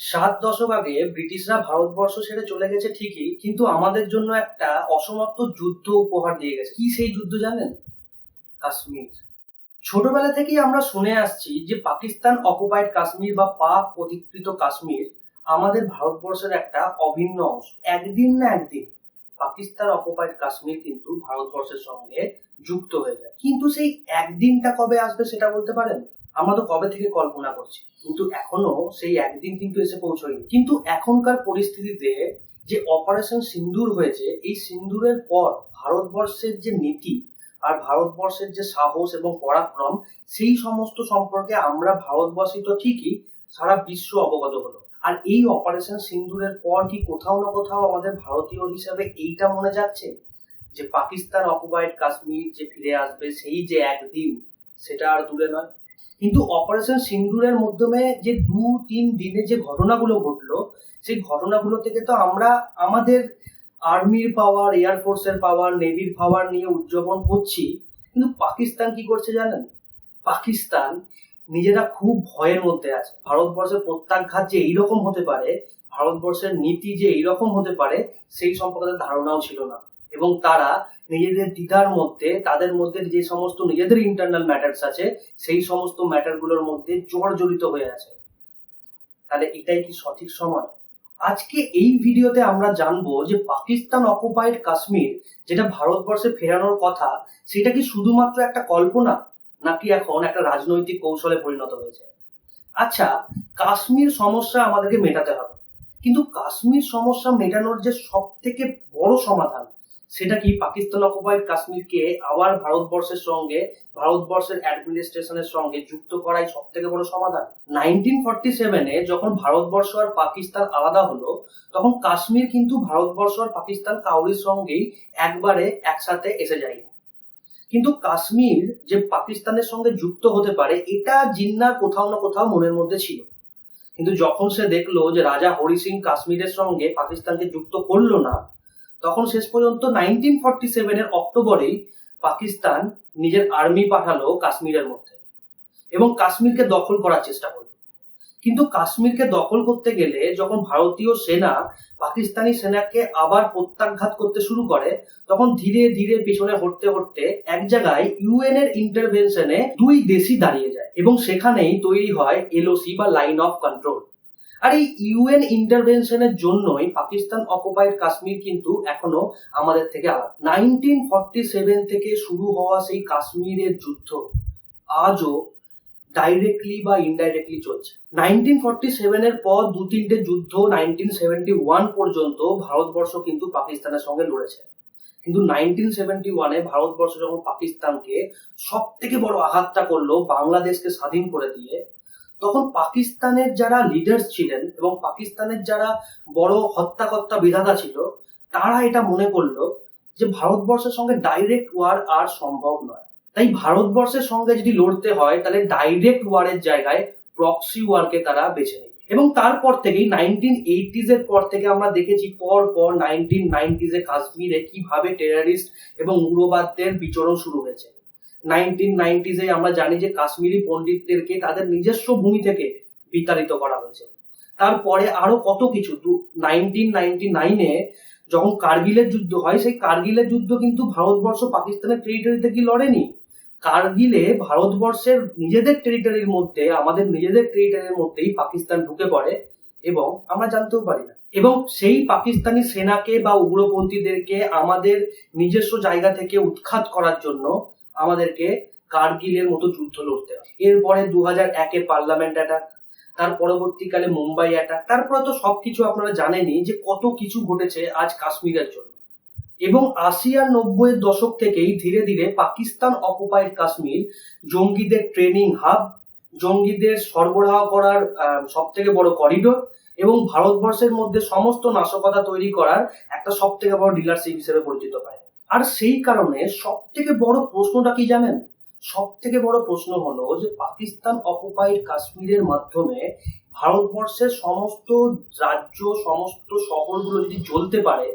সাত দশক আগে ব্রিটিশরা ভারতবর্ষ ছেড়ে চলে গেছে ঠিকই, কিন্তু আমাদের জন্য একটা অসমাপ্ত যুদ্ধ উপহার দিয়ে গেছে। কি সেই যুদ্ধ জানেন? কাশ্মীর। ছোটবেলা থেকেই আমরা শুনে আসছি যে পাকিস্তান অকুপাইড কাশ্মীর বা পাক অধিকৃত কাশ্মীর আমাদের ভারতবর্ষের একটা অভিন্ন অংশ। একদিন না একদিন পাকিস্তান অকুপাইড কাশ্মীর কিন্তু ভারতবর্ষের সঙ্গে যুক্ত হয়ে যায়। কিন্তু সেই একদিনটা কবে আসবে সেটা বলতে পারেন? আমরা তো কবে থেকে কল্পনা করছি? কিন্তু এখনও সেই একদিন কিন্তু এসে পৌঁছয়নি। কিন্তু এখনকার পরিস্থিতিতে যে অপারেশন সিন্দুর হয়েছে, এই সিন্দুরের পর ভারতবর্ষের যে নীতি আর ভারতবর্ষের যে সাহস এবং পরাক্রম, সেই সমস্ত সম্পর্কে আমরা ভারতবাসী তো ঠিকই সারা বিশ্ব অবগত হলো। আর এই অপারেশন সিন্দুরের পর কি কোথাও না কোথাও আমাদের ভারতীয় হিসাবে এইটা মনে যাচ্ছে যে পাকিস্তান অকুপাইড কাশ্মীর যে ফিরে আসবে, সেই যে একদিন, সেটা আর দূরে নয়। কিন্তু অপারেশন সিন্দুরের মাধ্যমে যে দু, তিন দিনে যে ঘটনাগুলো ঘটলো, সেই ঘটনাগুলো থেকে তো আমরা আমাদের আর্মির পাওয়ার এয়ারফোর্সের পাওয়ার নেভির পাওয়ার নিয়ে উদযাপন করছি। কিন্তু পাকিস্তান কি করছে জানেন? পাকিস্তান নিজেরা খুব ভয়ের মধ্যে আছে। ভারতবর্ষের প্রত্যাঘাত যে এইরকম হতে পারে, ভারতবর্ষের নীতি যে এইরকম হতে পারে, সেই সম্পর্কে ধারণাও ছিল না। এবং তারা নিজেদের দ্বিধার মধ্যে, তাদের মধ্যে যে সমস্ত নিজেদের ইন্টারনাল ম্যাটার্স আছে, সেই সমস্ত ম্যাটারগুলোর মধ্যে জর্জরিত হয়ে আছে। তাহলে এটাই কি সঠিক সময়? আজকে এই ভিডিওতে আমরা জানব যে পাকিস্তান অকুপাইড কাশ্মীর, যেটা ভারতবর্ষে ফেরানোর কথা, সেটা কি শুধুমাত্র একটা কল্পনা, নাকি এখন একটা রাজনৈতিক কৌশলে পরিণত হয়েছে? আচ্ছা কাশ্মীর সমস্যা আমাদেরকে মেটাতে হবে। কিন্তু কাশ্মীর সমস্যা মেটানোর যে সব থেকে বড় সমাধান সেটা কি পাকিস্তান অকুপাইড কাশ্মীরকে আবার ভারতবর্ষের সঙ্গে, ভারতবর্ষের অ্যাডমিনিস্ট্রেশনের সঙ্গে যুক্ত করাই সব থেকে বড় সমাধান? নাইনটিন ফর্টি সেভেনে যখন ভারতবর্ষ আর পাকিস্তান আলাদা হলো, তখন কাশ্মীর কিন্তু ভারতবর্ষ আর পাকিস্তান কাউরির সঙ্গেই একবারে একসাথে এসে যায়নি। কিন্তু কাশ্মীর যে পাকিস্তানের সঙ্গে যুক্ত হতে পারে, এটা জিন্নার কোথাও না কোথাও মনের মধ্যে ছিল। কিন্তু যখন সে দেখল যে রাজা হরি সিং কাশ্মীরের সঙ্গে পাকিস্তানকে যুক্ত করল না তখন শেষ পর্যন্ত নাইনটিন ফর্টি সেভেনের অক্টোবরেই পাকিস্তান নিজের আর্মি পাঠালো কাশ্মীরের মধ্যে এবং কাশ্মীরকে দখল করার চেষ্টা করল। কিন্তু কাশ্মীরকে দখল করতে গেলে যখন ভারতীয় সেনা পাকিস্তানি সেনাকে আবার প্রত্যাঘাত করতে শুরু করে, তখন ধীরে ধীরে পিছনে হটতে হটতে এক জায়গায় ইউএন এর ইন্টারভেনশনে দুই দেশই দাঁড়িয়ে যায় এবং সেখানেই তৈরি হয় এলওসি বা লাইন অফ কন্ট্রোল আর এই ইউএন ইন্টারভেনশনের জন্যই পাকিস্তান অকুপাইড কাশ্মীর কিন্তু এখনও আমাদের থেকে আলাদা। নাইনটিন ফর্টি সেভেন থেকে শুরু হওয়া সেই কাশ্মীরের যুদ্ধ আজও ডাইরেক্টলি বা ইনডাইরেক্টলি চলছে। নাইনটিন ফর্টি সেভেনের পর দু তিনটে যুদ্ধ নাইনটিন সেভেন্টি ওয়ান পর্যন্ত ভারতবর্ষ কিন্তু পাকিস্তানের সঙ্গে লড়েছে। কিন্তু নাইনটিন সেভেন্টি ওয়ানে ভারতবর্ষ যখন পাকিস্তানকে সব থেকে বড় আঘাতটা করল, বাংলাদেশকে স্বাধীন করে দিয়ে তখন পাকিস্তানের যারা লিডার্স ছিলেন এবং পাকিস্তানের যারা বড় হত্যাকর্তা বিধাতা ছিল, তারা এটা মনে করল যে ভারতবর্ষের সঙ্গে ডাইরেক্ট ওয়ার আর সম্ভব নয়। তাই ভারতবর্ষের সঙ্গে যদি লড়তে হয়, তাহলে ডাইরেক্ট ওয়ারের জায়গায় প্রক্সি ওয়ারকে তারা বেছে নেয় এবং তারপর থেকেই নাইনটিন এইটিজ এর পর থেকে আমরা দেখেছি পর পর নাইনটিন নাইনটিজে কাশ্মীরে কীভাবে টেরারিস্ট এবং উগ্রবাদদের বিচরণ শুরু হয়েছে। নাইনটিন নাইনটিজে আমরা জানি যে কাশ্মীরি পণ্ডিতদেরকে তাদের নিজস্ব ভূমি থেকে বিতাড়িত করা হয়েছে। তারপরে আরও কত কিছু? নাইনটিন নাইনটি নাইনে যখন কার্গিলের যুদ্ধ হয়, সেই কার্গিলের যুদ্ধ কিন্তু ভারতবর্ষ পাকিস্তানের টেরিটরিতে কি লড়েনি? কার্গিলে ভারতবর্ষের নিজেদের টেরিটরির মধ্যে, আমাদের নিজেদের টেরিটরির মধ্যেই পাকিস্তান ঢুকে পড়ে এবং আমরা জানতেও পারি না। এবং সেই পাকিস্তানি সেনাকে বা উগ্রপন্থীদেরকে আমাদের নিজস্ব জায়গা থেকে উৎখাত করার জন্য আমাদেরকে কার্গিলের মতো যুদ্ধ লড়তে হয় এরপরে দু হাজার একে পার্লামেন্ট অ্যাটাক তার পরবর্তীকালে মুম্বাই অ্যাটাক তারপরে তো সবকিছু আপনারা জানেনই যে কত কিছু ঘটেছে আজ কাশ্মীরের জন্য। এবং আশি আর নব্বই দশক থেকেই ধীরে ধীরে পাকিস্তান অকুপাইড কাশ্মীর, জঙ্গিদের ট্রেনিং হাব জঙ্গিদের সরবরাহ করার সব থেকে বড় করিডোর এবং ভারতবর্ষের মধ্যে সমস্ত নাশকতা তৈরি করার একটা সব থেকে বড় ডিলারশিপ হিসেবে পরিচিত পায়। আর সেই কারণে সব থেকে বড় প্রশ্নটা কি জানেন? সব থেকে বড় প্রশ্ন হলো যে পাকিস্তান অকুপাইড কাশ্মীরের মাধ্যমে ভারতবর্ষের সমস্ত রাজ্য, সমস্ত শহরগুলো যদি চলতে পারে,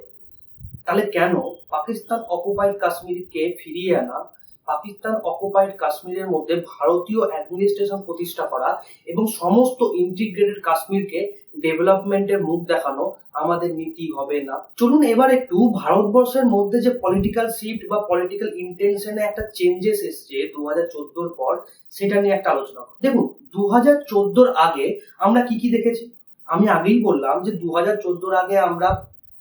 তাহলে কেন পাকিস্তান অকুপাইড কাশ্মীরকে ফিরিয়ে আনা পাকিস্তান অকুপাইড কাশ্মীরের মধ্যে ভারতীয় অ্যাডমিনিস্ট্রেশন প্রতিষ্ঠা করা এবং সমস্ত ইন্টিগ্রেটেড কাশ্মীরকে ডেভেলপমেন্টের মুখ দেখানো আমাদের নীতি হবে না। চলুন এবার একটু ভারতবর্ষের মধ্যে যে পলিটিক্যাল শিফট বা পলিটিক্যাল ইন্টেনশনে একটা চেঞ্জেস এসছে দু হাজার চোদ্দোর পর, সেটা নিয়ে একটা আলোচনা দেখুন দু হাজার চোদ্দোর আগে আমরা কি কি দেখেছি? আমি আগেই বললাম যে দু হাজার চোদ্দোর আগে আমরা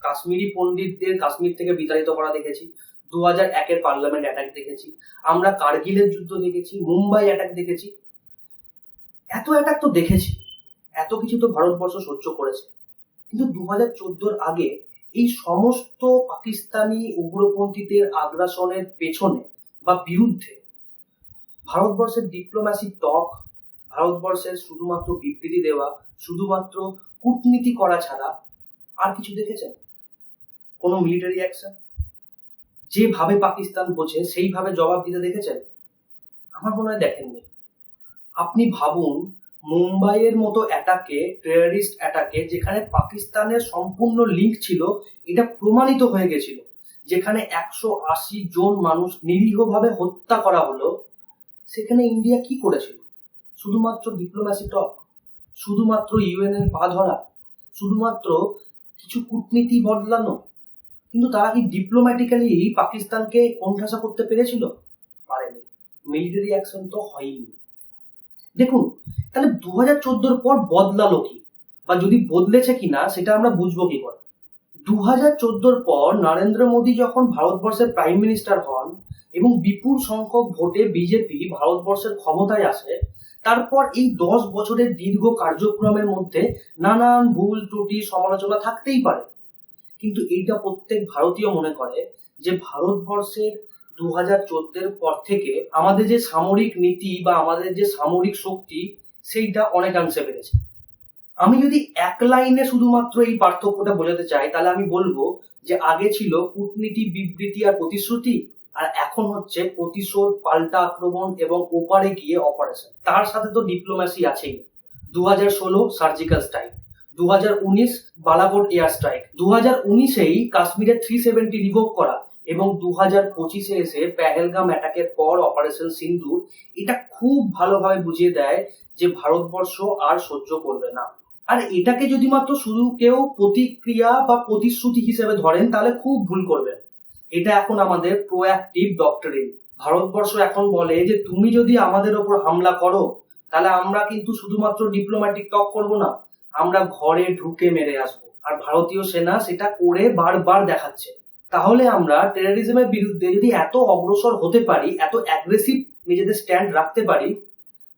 কাশ্মীরি পণ্ডিতদের কাশ্মীর থেকে বিতাড়িত করা দেখেছি। দু হাজার একের পার্লামেন্ট অ্যাটাক দেখেছি। আমরা কার্গিলের যুদ্ধ দেখেছি, মুম্বাই অ্যাটাক দেখেছি। এত অ্যাটাক তো দেখেছি। এত কিছু তো ভারতবর্ষ সহ্য করেছে। কিন্তু দু হাজার চোদ্দোর আগে এই সমস্ত পাকিস্তানি উগ্রপন্থীদের আগ্রাসনের পেছনে বা বিরুদ্ধে ভারতবর্ষের ডিপ্লোম্যাসি টক ভারতবর্ষের শুধুমাত্র বিবৃতি দেওয়া, শুধুমাত্র কূটনীতি করা ছাড়া আর কিছু দেখেছেন? কোনো মিলিটারি অ্যাকশন যেভাবে পাকিস্তান বোঝে সেইভাবে জবাব দিতে দেখেছেন? আমার মনে হয় দেখেননি। আপনি ভাবুন, মুম্বাইয়ের মতো অ্যাটাকে টেরারিস্ট অ্যাটাকে, যেখানে পাকিস্তানের সম্পূর্ণ লিঙ্ক ছিল, এটা প্রমাণিত হয়ে গেছিল। যেখানে একশো আশি জন মানুষ নিরীহভাবে হত্যা করা হলো, সেখানে ইন্ডিয়া কি করেছিল? শুধুমাত্র ডিপ্লোম্যাসি টক শুধুমাত্র ইউএন এর পা ধরা? শুধুমাত্র কিছু কূটনীতি বদলানো? কিন্তু তারা কি ডিপ্লোম্যাটিক্যালি পাকিস্তানকে কোণঠাসা করতে পেরেছিল? পারেনি। মিলিটারি অ্যাকশন তো হয়নি। দেখুন, তাহলে দু হাজার চোদ্দোর পর বদলালো কি? বা যদি বদলেছে কিনা সেটা আমরা বুঝব কি করে? দু হাজার চোদ্দোর পর নরেন্দ্র মোদী যখন ভারতবর্ষের প্রাইম মিনিস্টার হন এবং বিপুল সংখ্যক ভোটে বিজেপি ভারতবর্ষের ক্ষমতায় আসে, তারপর এই দশ বছরের দীর্ঘ কার্যক্রমের মধ্যে নানান ভুল ত্রুটি সমালোচনা থাকতেই পারে। কিন্তু এইটা প্রত্যেক ভারতীয় মনে করে যে ভারতবর্ষের দু হাজার চোদ্দের পর থেকে আমাদের যে সামরিক নীতি বা আমাদের যে সামরিক শক্তি, সেইটা অনেকাংশে বেড়েছে। আমি যদি এক লাইনে শুধুমাত্র এই পার্থক্যটা বোঝাতে চাই, তাহলে আমি বলব যে আগে ছিল কূটনীতি, বিবৃতি আর প্রতিশ্রুতি, আর এখন হচ্ছে প্রতিশোধ, পাল্টা আক্রমণ এবং ওপারে গিয়ে অপারেশন তার সাথে তো ডিপ্লোম্যাসি আছেই। দু হাজার ষোলো সার্জিক্যাল স্ট্রাইক দু হাজার উনিশ বালাকোট এয়ার স্ট্রাইক দু হাজার উনিশেই কাশ্মীরে থ্রি সেভেন্টি রিভোভ করা এবং দু হাজার পঁচিশে এসে পেহেলগাম অ্যাটাকের পর অপারেশন সিন্দুর, এটা খুব ভালোভাবে বুঝিয়ে দেয় যে ভারতবর্ষ আর সহ্য করবে না। আর এটাকে যদি মাত্র শুধু কেউ প্রতিক্রিয়া বা প্রতিশ্রুতি হিসেবে ধরেন, তাহলে খুব ভুল করবেন। এটা এখন আমাদের প্রোঅ্যাক্টিভ ডক্টরিন ভারতবর্ষ এখন বলে যে, তুমি যদি আমাদের ওপর হামলা করো, তাহলে আমরা কিন্তু শুধুমাত্র ডিপ্লোম্যাটিক টক করব না। আমরা ঘরে ঢুকে মেরে আসব। আর ভারতীয় সেনা সেটা করে বারবার দেখাচ্ছে। তাহলে আমরা টেরোরিজমের বিরুদ্ধে যদি এত অগ্রসর হতে পারি, এত অ্যাগ্রেসিভ নিজেদের স্ট্যান্ড রাখতে পারি,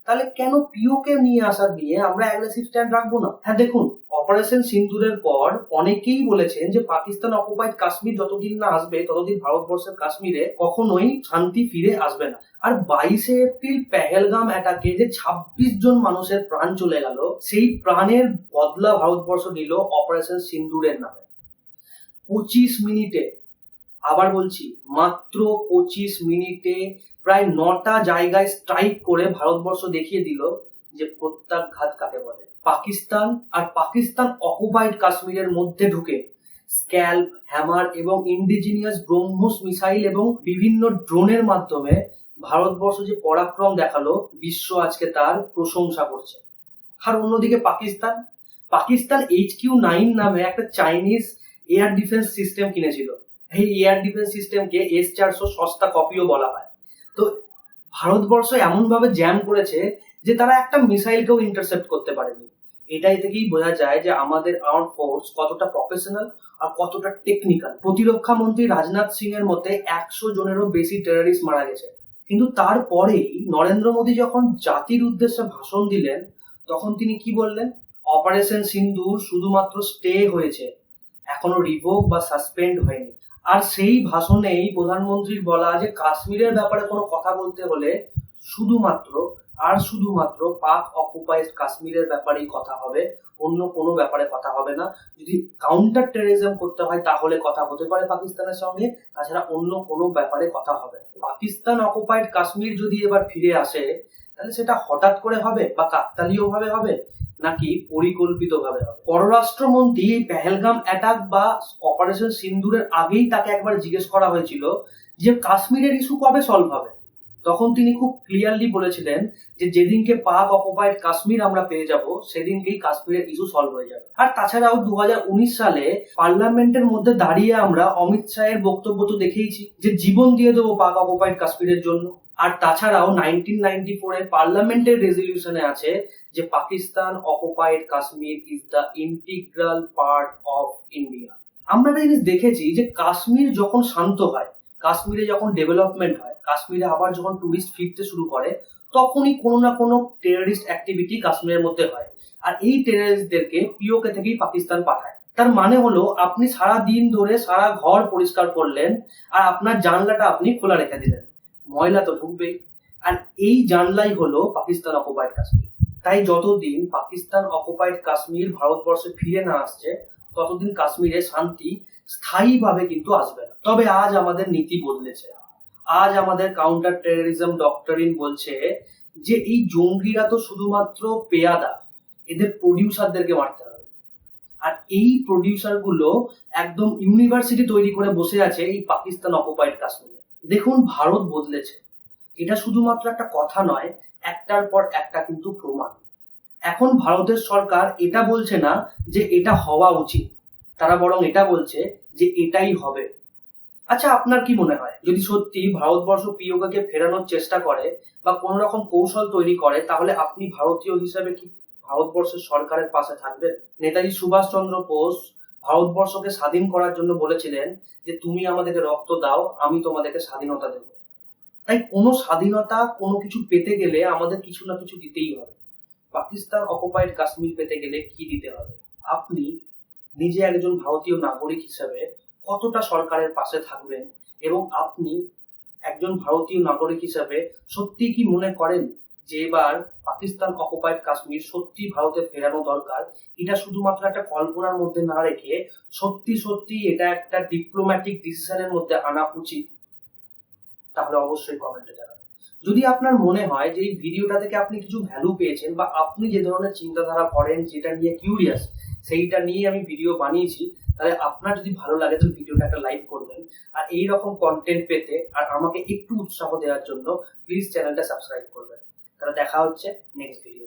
তাহলে কেন পিওকে নিয়ে আসার নিয়ে আমরা অ্যাগ্রেসিভ স্ট্যান্ড রাখব না? হ্যাঁ দেখুন অপারেশন সিন্দুরের পর অনেকেই বলেছেন যে পাকিস্তান অকুপাইড কাশ্মীর যতদিন না আসবে, ততদিন ভারতবর্ষের কাশ্মীরে কখনোই শান্তি ফিরে আসবে না। আর বাইশে এপ্রিল পেহেলগাম অ্যাটাকে যে ছাব্বিশ জন মানুষের প্রাণ চলে গেল, সেই প্রাণের বদলা ভারতবর্ষ নিল অপারেশন সিন্দুরের নামে। পঁচিশ মিনিটে, আবার বলছি, মাত্র পঁচিশ মিনিটে প্রায় নটা জায়গায় স্ট্রাইক করে ভারতবর্ষ দেখিয়ে দিল যে প্রত্যাঘাত কাকে বলে। পাকিস্তান আর পাকিস্তান অকুপাইড কাশ্মীরের মধ্যে ঢুকে। স্ক্যাল্প, হ্যামার এবং ইন্ডিজিনিয়াস ব্রহ্মোস মিসাইল এবং বিভিন্ন ড্রোনের মাধ্যমে ভারতবর্ষ যে পরাক্রম দেখাল, বিশ্ব আজকে তার প্রশংসা করছে। আর অন্যদিকে Pakistan. Pakistan H Q nine নামে একটা চাইনিজ এয়ার ডিফেন্স সিস্টেম কিনেছিল। এই এয়ার ডিফেন্স সিস্টেমকে এস চারশো সস্তা কপিও বলা হয়। তো ভারতবর্ষ এমনভাবে জ্যাম করেছে যে তারা একটা মিসাইলকেও ইন্টারসেপ্ট করতে পারেনি। এটাই থেকেই বোঝা যায় যে আমাদের আর্ম ফোর্স কতটা প্রফেশনাল আর কতটা টেকনিক্যাল প্রতিরক্ষা মন্ত্রী রাজনাথ সিং এর মতে একশো জনেরও বেশি টেররিস্ট মারা গেছে। কিন্তু তারপরেই নরেন্দ্র মোদী যখন জাতির উদ্দেশ্যে ভাষণ দিলেন, তখন তিনি কি বললেন? অপারেশন সিন্ধু শুধুমাত্র স্টে হয়েছে, এখনও রিভোক বা সাসপেন্ড হয়নি। আর সেই ভাষণেই প্রধানমন্ত্রীর বলা যে কাশ্মীরের ব্যাপারে কোনো কথা বলতে হলে শুধুমাত্র আর শুধুমাত্র পাক অকুপাইড কাশ্মীরের ব্যাপারেই কথা হবে, অন্য কোনো ব্যাপারে কথা হবে না। যদি কাউন্টার টেররিজম করতে হয়, তাহলে কথা হতে পারে পাকিস্তানের সঙ্গে, তাছাড়া অন্য কোনো ব্যাপারে কথা হবে পাকিস্তান অকুপাইড কাশ্মীর যদি এবার ফিরে আসে, তাহলে সেটা হঠাৎ করে হবে বা কাকতালীয় ভাবে হবে, নাকি পরিকল্পিত ভাবে হবে? পররাষ্ট্রমন্ত্রী এই পেহেলগাম অ্যাটাক বা অপারেশন সিন্দুরের আগেই তাকে একবার জিজ্ঞেস করা হয়েছিল যে কাশ্মীরের ইস্যু কবে সলভ হবে? তখন তিনি খুব ক্লিয়ারলি বলেছিলেন যে যেদিনকে পাক অকুপাইড কাশ্মীর আমরা পেয়ে যাব, সেদিনকেই কাশ্মীরের ইস্যু সলভ হয়ে যাবে। আর তাছাড়াও দু হাজার উনিশ সালে পার্লামেন্টের মধ্যে দাঁড়িয়ে আমরা অমিত শাহের বক্তব্য তো দেখেইছি, যে জীবন দিয়ে দেবো পাক অকুপাইড কাশ্মীরের জন্য। আর তাছাড়াও নাইনটিন নাইনটি ফোরের পার্লামেন্টের রেজলিউশনে আছে যে Pakistan occupied Kashmir is the integral part of India আমরা একটা জিনিস দেখেছি যে কাশ্মীর যখন শান্ত হয়, কাশ্মীরে যখন ডেভেলপমেন্ট হয় কাশ্মীরে আবার যখন টুরিস্ট ফিরতে শুরু করে, তখনই কোনো না কোনো টেররিস্ট অ্যাক্টিভিটি কাশ্মীরের মধ্যে হয়। আর এই টেররিস্টদেরকে পিওকে থেকেই পাকিস্তান পাঠায়। তার মানে হলো, আপনি সারা দিন ধরে সারা ঘর পরিষ্কার করলেন, আর আপনার জানলাটা আপনি খোলা রেখে দিলেন। ময়লা তো ঢুকবেই। আর এই জানলাই হলো পাকিস্তান অকুপাইড কাশ্মীর। তাই যতদিন পাকিস্তান অকুপাইড কাশ্মীর ভারতবর্ষে ফিরে না আসছে, ততদিন কাশ্মীরে শান্তি স্থায়ীভাবে কিন্তু আসবে না। তবে আজ আমাদের নীতি বদলেছে। আজ আমাদের কাউন্টার টেরোরিজম ডক্টরিন বলছে যে এই জঙ্গিরা তো শুধুমাত্র পেয়াদা, এদের প্রডিউসারদেরকে মারতে হবে। আর এই প্রডিউসারগুলো একদম ইউনিভার্সিটি তৈরি করে বসে আছে এই পাকিস্তান অকুপাইড কাশ্মীরে। দেখুন ভারত বদলেছে। এটা শুধুমাত্র একটা কথা নয়, একটার পর একটা কিন্তু প্রমাণ। এখন ভারতের সরকার এটা বলছে না যে এটা হওয়া উচিত। তারা বরং এটা বলছে যে এটাই হবে। আচ্ছা আপনার কি মনে হয়? যদি সত্যি ভারতবর্ষ পিওকাকে ফেরানোর চেষ্টা করে বা কোন রকম কৌশল তৈরি করে, তাহলে আপনি ভারতীয় হিসাবে কি ভারতবর্ষের সরকারের পাশে থাকবেন? নেতাজি সুভাষচন্দ্র বোস ভারতবর্ষকে স্বাধীন করার জন্য বলেছিলেন যে, তুমি আমাদেরকে রক্ত দাও, আমি তোমাদেরকে স্বাধীনতা দেব। তাই কোনো স্বাধীনতা, কোনো কিছু পেতে গেলে আমাদের কিছু না কিছু দিতেই হবে। পাকিস্তান অকুপাইড কাশ্মীর পেতে গেলে কি দিতে হবে? আপনি নিজে একজন ভারতীয় নাগরিক হিসাবে কতটা সরকারের পাশে থাকবেন এবং আপনি একজন ভারতীয় নাগরিক হিসাবে সত্যি কি মনে করেন যে এবার পাকিস্তান অকুপাইড কাশ্মীর সত্যি ভারতে ফেরানো দরকার? এটা শুধুমাত্র একটা কল্পনার মধ্যে না রেখে সত্যি সত্যি এটা একটা ডিপ্লোম্যাটিক ডিসিশনের মধ্যে আনা উচিত। তাহলে অবশ্যই কমেন্টে জানাবেন। যদি আপনার মনে হয় যে এই ভিডিওটা থেকে আপনি কিছু ভ্যালু পেয়েছেন বা আপনি যে ধরনের চিন্তাধারা করেন যেটা নিয়ে কিউরিয়াস সেইটা নিয়ে আমি ভিডিও বানিয়েছি তাহলে আপনার যদি ভালো লাগে তো ভিডিওটা একটা লাইক করবেন। আর এই রকম কন্টেন্ট পেতে আর আমাকে একটু উৎসাহ দেওয়ার জন্য প্লিজ চ্যানেলটা সাবস্ক্রাইব করবেন। তাহলে দেখা হচ্ছে নেক্সট ভিডিও